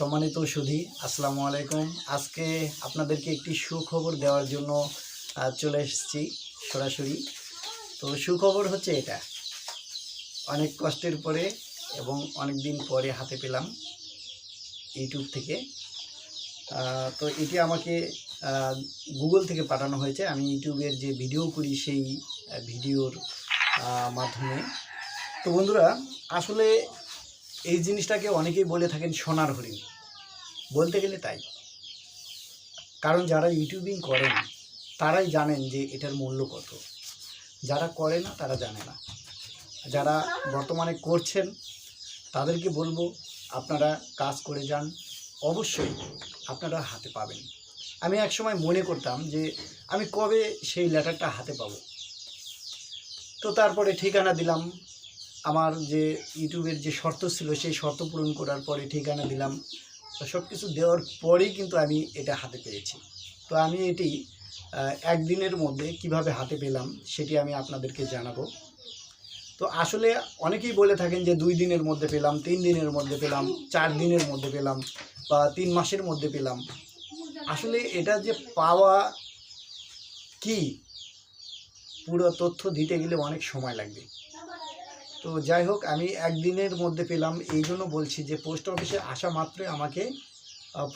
সম্মানিত সুধী আসসালামু আলাইকুম। আজকে আপনাদেরকে একটি সুখবর দেওয়ার জন্য চলে এসেছি সরাসরি। তো সুখবর হচ্ছে এটা। অনেক কষ্টের পরে এবং অনেক দিন পরে হাতে পেলাম ইউটিউব থেকে। তো এটি আমাকে গুগল থেকে পাঠানো হয়েছে। আমি ইউটিউবের যে ভিডিও করি, সেই ভিডিওর মাধ্যমে। তো বন্ধুরা, আসলে এই জিনিসটাকে অনেকেই বলে থাকেন সোনার হরিণ। বলতে গেলে তাই। কারণ যারা ইউটিউবিং করেন, তারাই জানেন যে এটার মূল্য কত। যারা করে না, তারা জানে না। যারা বর্তমানে করছেন, তাদেরকে বলব, আপনারা কাজ করে যান। অবশ্যই আপনারা হাতে পাবেন। আমি একসময় মনে করতাম যে, আমি কবে সেই লেটারটা হাতে পাবো। তো তারপরে ঠিকানা দিলাম আমার যে ইউটিউবের যে শর্ত ছিল, সেই শর্ত পূরণ করার পরে ঠিকানা দিলাম। সব কিছু দেওয়ার পরেই কিন্তু আমি এটা হাতে পেয়েছি। তো আমি এটি একদিনের মধ্যে কীভাবে হাতে পেলাম সেটি আমি আপনাদেরকে জানাব। তো আসলে অনেকেই বলে থাকেন যে দুই দিনের মধ্যে পেলাম, তিন দিনের মধ্যে পেলাম, চার দিনের মধ্যে পেলাম বা তিন মাসের মধ্যে পেলাম। আসলে এটা যে পাওয়া কি, পুরো তথ্য দিতে গেলে অনেক সময় লাগবে। তো যাই হোক, আমি একদিনের মধ্যে পেলাম। এই জন্য বলছি যে, পোস্ট অফিসে আসা মাত্রই আমাকে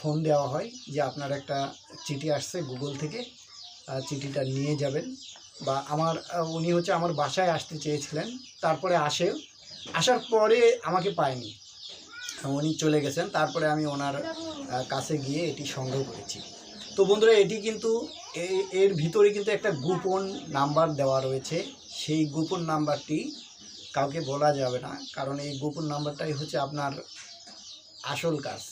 ফোন দেওয়া হয় যে, আপনার একটা চিঠি আসছে গুগল থেকে। চিঠিটা নিয়ে যাবেন। বা আমার উনি হচ্ছে আমার বাসায় আসতে চেয়েছিলেন। তারপরে আসে। আসার পরে আমাকে পায়নি। উনি চলে গেছেন। তারপরে আমি ওনার কাছে গিয়ে এটি সংগ্রহ করেছি। তো বন্ধুরা, এটি কিন্তু এর ভিতরে কিন্তু একটা গোপন নাম্বার দেওয়া রয়েছে। সেই গোপন নাম্বারটি কাউকে বলা যাবে না। কারণ এই গোপন নাম্বারটাই হচ্ছে আপনার আসল কাজ।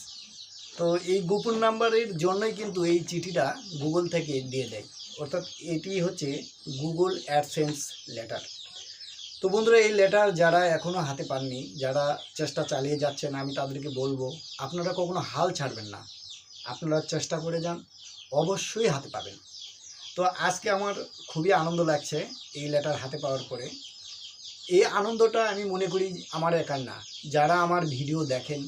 তো এই গোপন নাম্বারের জন্যই কিন্তু এই চিঠিটা গুগল থেকে দিয়ে দেয়। অর্থাৎ এটি হচ্ছে গুগল অ্যাডসেন্স লেটার। তো বন্ধুরা, এই লেটার যারা এখনও হাতে পাননি, যারা চেষ্টা চালিয়ে যাচ্ছেন, আমি তাদেরকে বলব, আপনারা কখনো হাল ছাড়বেন না। আপনারা চেষ্টা করে যান, অবশ্যই হাতে পাবেন। তো আজকে আমার খুবই আনন্দ লাগছে এই লেটার হাতে পাওয়ার পরে। এই আনন্দটা আমি মনে করি আমার একার না। যারা আমার ভিডিও দেখেন,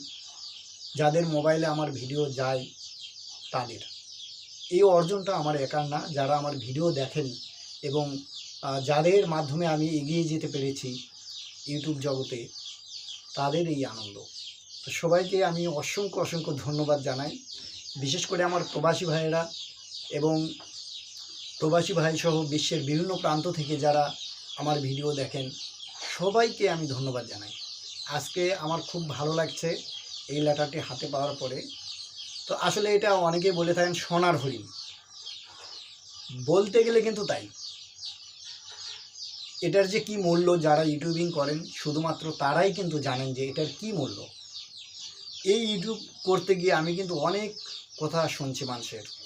যাদের মোবাইলে আমার ভিডিও যায়, তাদের। এই অর্জনটা আমার একার না। যারা আমার ভিডিও দেখেন এবং যাদের মাধ্যমে আমি এগিয়ে যেতে পেরেছি ইউটিউব জগতে, তাদের এই আনন্দ। তো সবাইকে আমি অসংখ্য অসংখ্য ধন্যবাদ জানাই। বিশেষ করে আমার প্রবাসী ভাইয়েরা এবং প্রবাসী ভাই সহ বিশ্বের বিভিন্ন প্রান্ত থেকে যারা আমার ভিডিও দেখেন সবাইকে আমি ধন্যবাদ জানাই। আজকে আমার খুব ভালো লাগছে এই লেটারটি হাতে পাওয়ার পরে। তো আসলে এটা অনেকেই বলে থাকেন সোনার হরিণ। বলতে গেলে কিন্তু তাই। এটার যে কি মূল্য যারা ইউটিউবিং করেন, শুধুমাত্র তারাই কিন্তু জানেন যে এটার কি মূল্য। এই ইউটিউব করতে গিয়ে আমি কিন্তু অনেক কথা শুনছি মানুষের।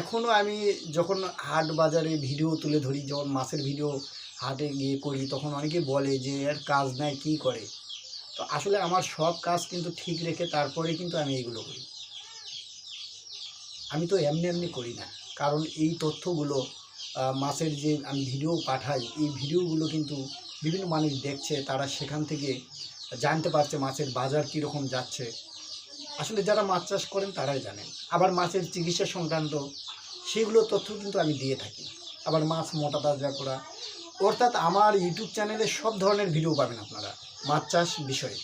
এখনও আমি যখন হাট বাজারে ভিডিও তুলে ধরি, যখন মাছের ভিডিও হাটে গিয়ে করি, তখন অনেকে বলে যে, এর কাজ নাই, কী করে? তো আসলে আমার সব কাজ কিন্তু ঠিক রেখে তারপরে কিন্তু আমি এইগুলো করি। আমি তো এমনি এমনি করি না, কারণ এই তথ্যগুলো মাছের যে আমি ভিডিও পাঠাই, এই ভিডিওগুলো কিন্তু বিভিন্ন মানুষ দেখছে, তারা সেখান থেকে জানতে পারছে মাছের বাজার কীরকম যাচ্ছে। আসলে যারা মাছ চাষ করেন তারাই জানেন। আবার মাছের চিকিৎসা সংক্রান্ত সেগুলো তথ্য কিন্তু আমি দিয়ে থাকি। আবার মাছ মোটা তাজা করা। অর্থাৎ আমার ইউটিউব চ্যানেলে সব ধরনের ভিডিও পাবেন আপনারা, মাছ চাষ বিষয়ে।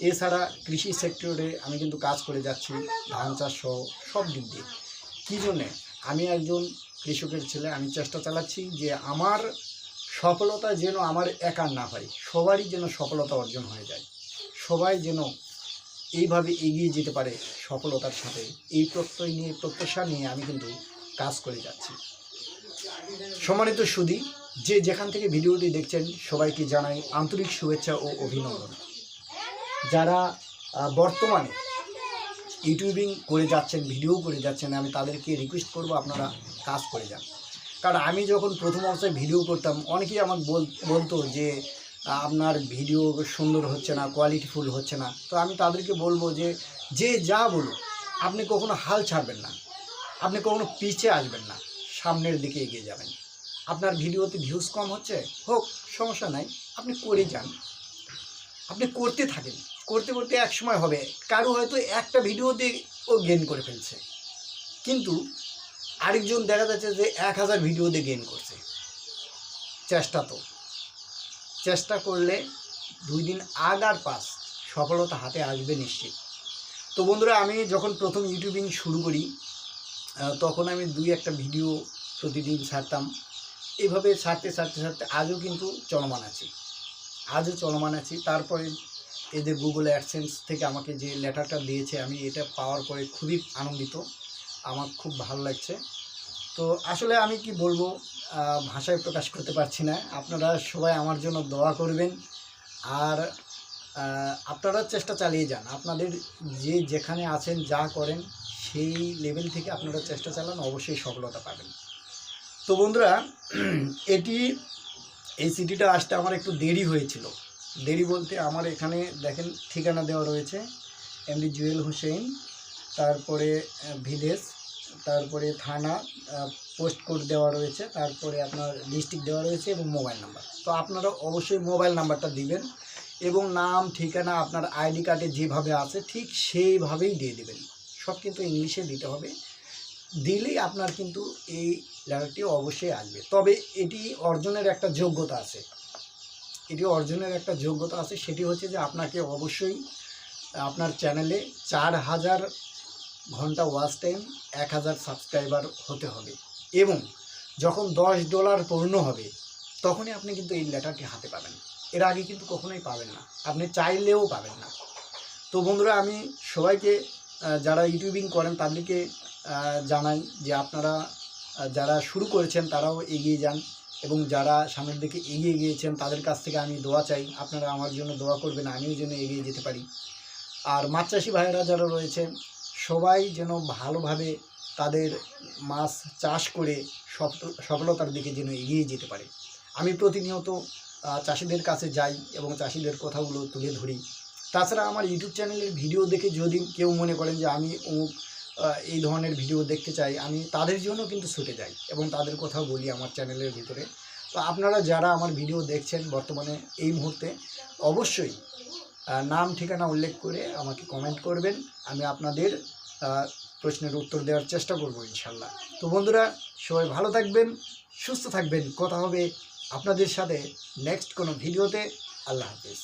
এছাড়া কৃষি সেক্টরে আমি কিন্তু কাজ করে যাচ্ছি, ধান চাষ সহ সব দিক দিয়ে। কী জন্যে? আমি একজন কৃষকের ছেলে, আমি চেষ্টা চালাচ্ছি যে আমার সফলতা যেন আমার একার না হয়, সবারই যেন সফলতা অর্জন হয়ে যায়। সবাই যেন এইভাবে এগিয়ে যেতে পারে সফলতার সাথে। এই প্রত্যয় নিয়ে, প্রত্যাশা নিয়ে আমি কিন্তু কাজ করে যাচ্ছি। সম্মানিত সুদী যে যেখান থেকে ভিডিওটি দেখছেন, সবাইকে জানাই আন্তরিক শুভেচ্ছা ও অভিনন্দন। যারা বর্তমানে ইউটিউবিং করে যাচ্ছেন, ভিডিও করে যাচ্ছেন, আমি তাদেরকে রিকোয়েস্ট করব আপনারা কাজ করে যান। কারণ আমি যখন প্রথম অবস্থায় ভিডিও করতাম, অনেকেই আমাকে বল, বলতো যে আপনার ভিডিও সুন্দর হচ্ছে না কোয়ালিটিফুল হচ্ছে না। তো আমি তাদেরকে বলব যে যে যা বলুক, আপনি কখনো হাল ছাড়বেন না। আপনি কখনো পিছে আসবেন না, সামনের দিকে এগিয়ে যাবেন। আপনার ভিডিওতে ভিউজ কম হচ্ছে, হোক, সমস্যা নাই, আপনি করে যান। আপনি করতে থাকেন, করতে করতে এক সময় হবে, কারও হয়তো একটা ভিডিওতে ও গেন করে ফেলছে। কিন্তু আরেকজন দেখা যাচ্ছে যে এক হাজার ভিডিওতে গেন করছে। চেষ্টা তো। চেষ্টা করলে দুই দিন আগ আর পাস সফলতা হাতে আসবে নিশ্চিত। তো বন্ধুরা, আমি যখন প্রথম ইউটিউবিং শুরু করি তখন আমি দুই একটা ভিডিও প্রতিদিন ছাড়তাম। এভাবে ছাড়তে ছাড়তে ছাড়তে আজও কিন্তু চলমান আছি। আজও চলমান আছি। তারপরে যে গুগল অ্যাডসেন্স থেকে আমাকে যে লেটারটা দিয়েছে, আমি এটা পাওয়ার পরে খুবই আনন্দিত। আমার খুব ভালো লাগছে। তো আসলে আমি কি বলব ভাষায় প্রকাশ করতে পারছি না। আপনারা সবাই আমার জন্য দোয়া করবেন। আর আপনারা চেষ্টা চালিয়ে যান। আপনাদের যে যেখানে আছেন, যা করেন, সেই লেভেল থেকে আপনারা চেষ্টা চালান, অবশ্যই সফলতা পাবেন। তো বন্ধুরা, এটি, এই সিটিটা আসতে আমার একটু দেরি হয়েছিল। দেরি বলতে আমার এখানে দেখেন ঠিকানা দেওয়া রয়েছে এমডি জুয়েল হোসেন তারপরে ভিলেজ। তারপরে থানা পোস্ট কোড দেওয়া রয়েছে, তারপরে আপনার ডিস্ট্রিক্ট দেওয়া রয়েছে এবং মোবাইল নাম্বার তো আপনারা অবশ্যই মোবাইল নাম্বারটা দিবেন এবং নাম, ঠিকানা, আপনার আইডি কার্ডে যেভাবে আছে ঠিক সেইভাবেই দিয়ে দেবেন। সব কিন্তু ইংলিশে দিতে হবে। দিলেই আপনার কিন্তু এই লেটারটি অবশ্যই আসবে। তবে এটি অর্জনের একটা যোগ্যতা আছে। এটি অর্জনের একটা যোগ্যতা আছে। সেটি হচ্ছে যে আপনাকে অবশ্যই আপনার চ্যানেলে চার হাজার ঘণ্টা ওয়াচ টাইম এক হাজার সাবস্ক্রাইবার হতে হবে। এবং যখন দশ ডলার পূর্ণ হবে, তখনই আপনি কিন্তু এই লেটারটি হাতে পাবেন। এর আগে কিন্তু কখনোই পাবেন না। আপনি চাইলেও পাবেন না। তো বন্ধুরা, আমি সবাইকে যারা ইউটিউবিং করেন তাদেরকে জানাই যে আপনারা যারা শুরু করেছেন তারাও এগিয়ে যান এবং যারা সামনের দিকে এগিয়ে গিয়েছেন তাদের কাছ থেকে আমি দোয়া চাই। আপনারা আমার জন্য দোয়া করবেন, আমিও যেন এগিয়ে যেতে পারি। আর মাছ চাষি ভাইয়েরা যারা রয়েছেন সবাই যেন ভালোভাবে তাদের মাছ চাষ করে সফল- সফলতার দিকে যেন এগিয়ে যেতে পারে। আমি প্রতিনিয়ত চাষিদের কাছে যাই এবং চাষিদের কথাগুলো তুলে ধরি। তাছাড়া আমার ইউটিউব চ্যানেলের ভিডিও দেখে যদি কেউ মনে করেন যে আমি অমুক এই ধরনের ভিডিও দেখতে চাই, আমি তাদের জন্য কিন্তু ছুটে যাই এবং তাদের কথাও বলি আমার চ্যানেলের ভিতরে। তো আপনারা যারা আমার ভিডিও দেখছেন বর্তমানে এই মুহূর্তে, অবশ্যই নাম, ঠিকানা উল্লেখ করে আমাকে কমেন্ট করবেন। আমি আপনাদের প্রশ্নের উত্তর দেওয়ার চেষ্টা করব ইনশাল্লাহ। তো বন্ধুরা, সবাই ভালো থাকবেন, সুস্থ থাকবেন। কথা হবে আপনাদের সাথে নেক্সট কোনো ভিডিওতে আল্লাহ হাফিজ।